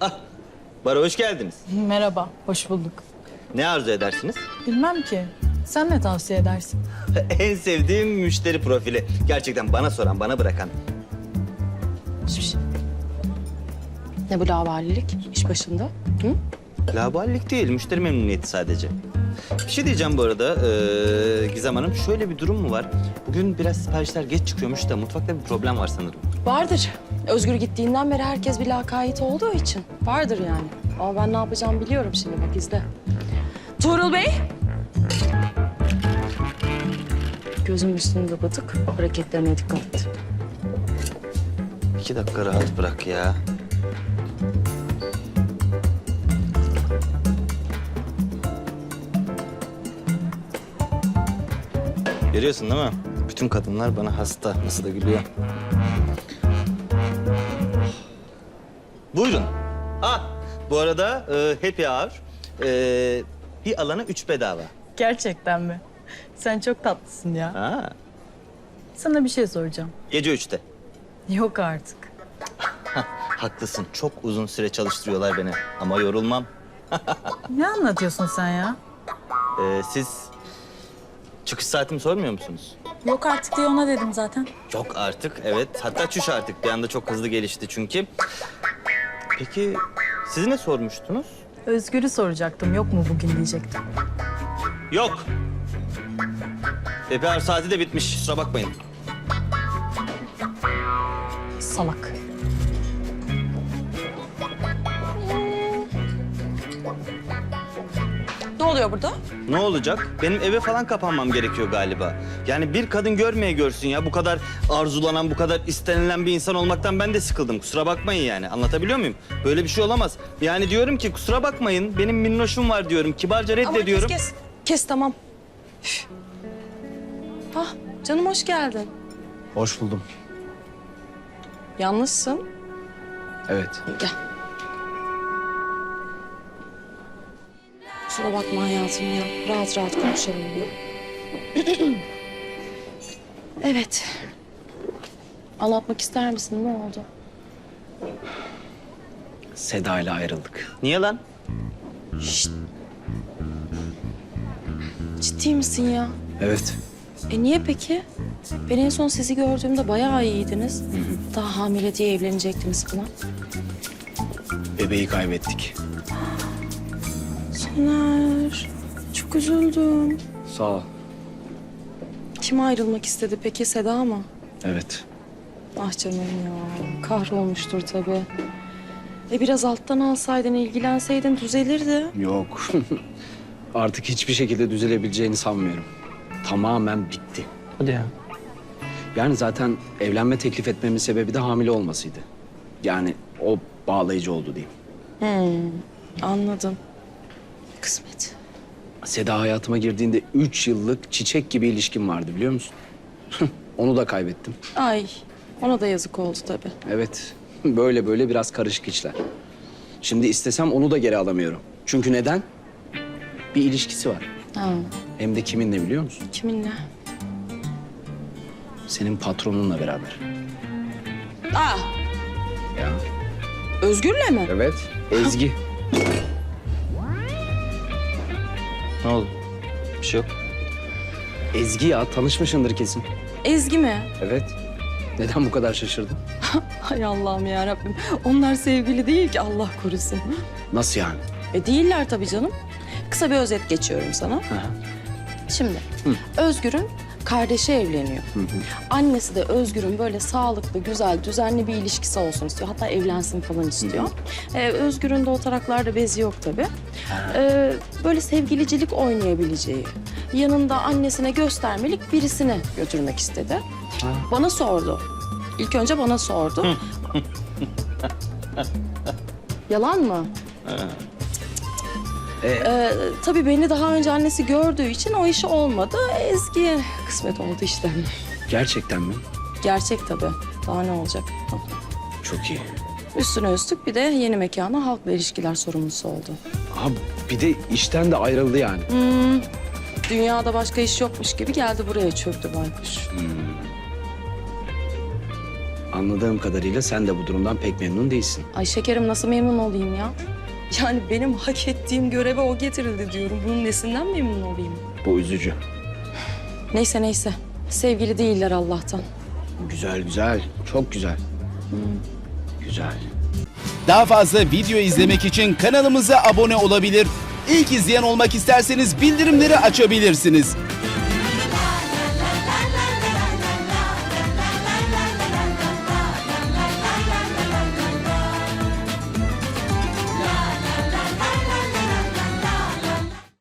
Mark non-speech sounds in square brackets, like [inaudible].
Ah, bara hoş geldiniz. Merhaba, hoş bulduk. Ne arzu edersiniz? Bilmem ki. Sen ne tavsiye edersin? [laughs] en sevdiğim müşteri profili. Gerçekten bana soran, bana bırakan. Ne bu lavalilik iş başında? Hı? Laballik değil, müşteri memnuniyeti sadece. Bir şey diyeceğim bu arada ee, Gizem Hanım. Şöyle bir durum mu var? Bugün biraz siparişler geç çıkıyormuş da mutfakta bir problem var sanırım. Vardır. Özgür gittiğinden beri herkes bir lakayt olduğu için. Vardır yani. Ama ben ne yapacağımı biliyorum şimdi bak izle. Tuğrul Bey. Gözüm üstünde batık. Hareketlerine dikkat et. İki dakika rahat bırak ya. Görüyorsun değil mi? Bütün kadınlar bana hasta. Nasıl da gülüyor. Buyurun. Ah, bu arada e, happy hour. E, bir alana üç bedava. Gerçekten mi? Sen çok tatlısın ya. Ha, Sana bir şey soracağım. gece üçte. Yok artık. Haklısın. Çok uzun süre çalıştırıyorlar beni. Ama yorulmam. Ne anlatıyorsun sen ya? Ee, siz çıkış saatimi sormuyor musunuz? Yok artık diye ona dedim zaten. Yok artık, evet. Hatta çüş artık. Bir anda çok hızlı gelişti çünkü. Peki siz ne sormuştunuz? Özgür'ü soracaktım. Yok mu bugün diyecektim. Yok. Hour saati de bitmiş. Kusura bakmayın. Salak. Oluyor burada? Ne olacak? Benim eve falan kapanmam gerekiyor galiba. Yani bir kadın görmeye görsün ya. Bu kadar arzulanan, bu kadar istenilen bir insan olmaktan ben de sıkıldım. Kusura bakmayın yani. Anlatabiliyor muyum? Böyle bir şey olamaz. Yani diyorum ki kusura bakmayın. Benim minnoşum var diyorum. Kibarca Ama kes reddediyorum. kes. Kes tamam. Üf. Ah canım hoş geldin. Hoş buldum. Yalnızsın. Evet. Gel. Kusura bakma hayatım ya. Rahat rahat konuşalım diyor. [clears throat] evet. Anlatmak ister misin? Ne oldu? Seda ile ayrıldık. Niye lan? Ciddi misin ya? Evet. E niye peki? Ben en son sizi gördüğümde bayağı iyiydiniz. Daha hamile diye evlenecektiniz falan. Bebeği kaybettik. Soner, çok üzüldüm. Sağ ol. Kim ayrılmak istedi peki? Seda mı? Evet. Ah canım ya. Kahrolmuştur tabii. E biraz alttan alsaydın, ilgilenseydin düzelirdi. Yok. [laughs] Artık hiçbir şekilde düzelebileceğini sanmıyorum. Tamamen bitti. Hadi ya. Yani zaten evlenme teklif etmemin sebebi de hamile olmasıydı. Yani o bağlayıcı oldu diyeyim. Hmm, anladım. Kısmet. Seda hayatıma girdiğinde üç yıllık çiçek gibi ilişkim vardı biliyor musun? [laughs] Onu da kaybettim. Ay, ona da yazık oldu tabii. Evet. Böyle böyle biraz karışık işler. Şimdi istesem onu da geri alamıyorum. Çünkü neden? Bir ilişkisi var. Ha, Hem de kiminle biliyor musun? kiminle? Senin patronunla beraber. Aa, Ya. Özgür'le mi? Evet. Ezgi. [laughs] Ne oldu? Bir şey yok. Ezgi ya tanışmışsındır kesin. Ezgi mi? Evet. Neden bu kadar şaşırdın? [laughs] Hay Allah'ım ya Rabbim. Onlar sevgili değil ki Allah korusun. Nasıl yani? E değiller tabii canım. Kısa bir özet geçiyorum sana. Hı hı. Şimdi Özgür'ün kardeşi evleniyor. Annesi de Özgür'ün böyle sağlıklı, güzel, düzenli bir ilişkisi olsun istiyor. Hatta evlensin falan istiyor. Ee, Özgür'ün de o taraklarda bezi yok tabii. Ee, böyle sevgilicilik oynayabileceği, yanında annesine göstermelik birisine götürmek istedi. Bana sordu. İlk önce bana sordu. Yalan mı? Ee, Ee, tabii beni daha önce annesi gördüğü için o işi olmadı. Ezgi'ye kısmet oldu işte. gerçekten mi? Gerçek tabii. Daha ne olacak? Çok iyi. Üstüne üstlük bir de yeni mekana halkla ilişkiler sorumlusu oldu. Aha bir de işten de ayrıldı yani. Hmm, dünyada başka iş yokmuş gibi geldi buraya çöktü baykuş. Anladığım kadarıyla sen de bu durumdan pek memnun değilsin. Ay şekerim nasıl memnun olayım ya? Yani benim hak ettiğim göreve o getirildi diyorum. Bunun nesinden memnun olayım? Bu üzücü. Neyse neyse. Sevgili değiller Allah'tan. Güzel güzel. Çok güzel. Güzel. Daha fazla video izlemek için kanalımıza abone olabilir. İlk izleyen olmak isterseniz bildirimleri açabilirsiniz.